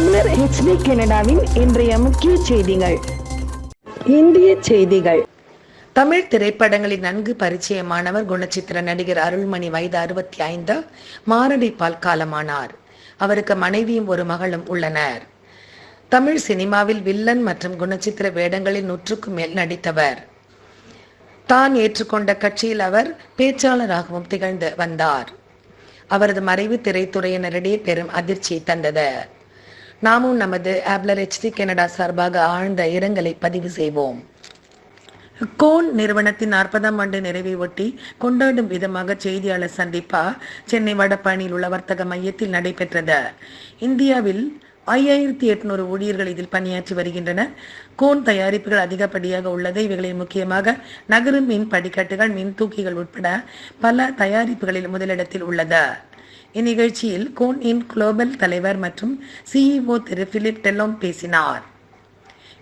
தமிழர் ஹெச்டி கனடாவின் இன்றைய முக்கிய செய்திகள். இந்திய செய்திகள். தமிழ் திரைப்படங்களில் நன்கு பரிச்சயமானவர் குணச்சித்திர நடிகர் அருள்மணி வயது அறுபத்தி ஐந்து மாரடைப்பால் காலமானார். அவருக்கு மனைவியும் ஒரு மகளும் உள்ளனர். தமிழ் சினிமாவில் வில்லன் மற்றும் குணச்சித்திர வேடங்களில் நூற்றுக்கும் மேல் நடித்தவர். தான் ஏற்றுக்கொண்ட கட்சியில் அவர் பேச்சாளராகவும் திகழ்ந்து வந்தார். அவரது மறைவு திரைத்துறையினரிடையே பெரும் அதிர்ச்சியை தந்தது. நாமும் நமது ஆப்லர் ஹெச்டி கனடா சார்பாக ஆழ்ந்த இரங்கலை பதிவு செய்வோம். கோன் நிறுவனத்தின் நாற்பதாம் ஆண்டு நிறைவை ஒட்டி கொண்டாடும் விதமாக செய்தியாளர் சந்திப்பா சென்னை வடபழனியில் உள்ள வர்த்தக மையத்தில் நடைபெற்றது. இந்தியாவில் ஐயாயிரத்தி எட்நூறு ஊழியர்கள் இதில் பணியாற்றி வருகின்றனர். கோன் தயாரிப்புகள் அதிகப்படியாக உள்ளது இவைகளில் முக்கியமாக நகரும் மின் படிக்கட்டுகள் மின் தூக்கிகள் உட்பட பல தயாரிப்புகளில் முதலிடத்தில் உள்ளது. இந்நிகழ்ச்சியில் கோன் இன் குளோபல் தலைவர் மற்றும் சிஇஓ திரு பிலிப் டெல்லோம் பேசினார்.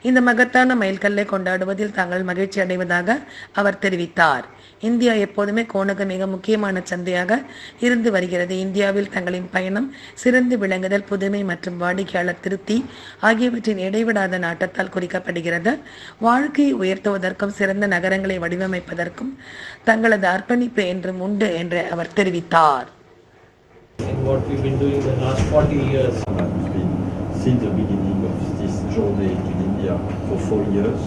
இந்த மகத்தான மைல்கல்லை கொண்டாடுவதில் தாங்கள் மகிழ்ச்சி அடைவதாக அவர் தெரிவித்தார். இந்தியா எப்போதுமே கோனுக்கு மிக முக்கியமான சந்தையாக இருந்து வருகிறது. இந்தியாவில் தங்களின் பயணம் சிறந்து விளங்குதல் புதுமை மற்றும் வாடிக்கையாளர் திருப்தி ஆகியவற்றின் இடைவிடாத நாட்டத்தால் குறிக்கப்படுகிறது. வாழ்க்கையை உயர்த்துவதற்கும் சிறந்த நகரங்களை வடிவமைப்பதற்கும் தங்களது அர்ப்பணிப்பு என்றும் உண்டு என்று அவர் தெரிவித்தார். What we've been doing the last 40 years. It's been since the beginning of this journey in India for four years.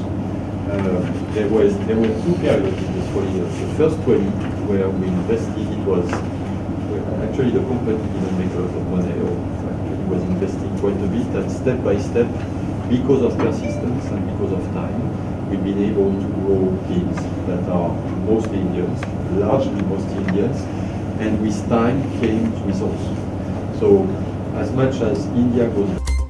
Uh, there was there were two periods in these four years. The first 20 where we invested, it was actually the company didn't make a lot of money, or actually was investing quite a bit, and step by step, because of persistence and because of time, we've been able to grow teams that are mostly Indians, largely mostly Indians, and with time came results. So as much as India goes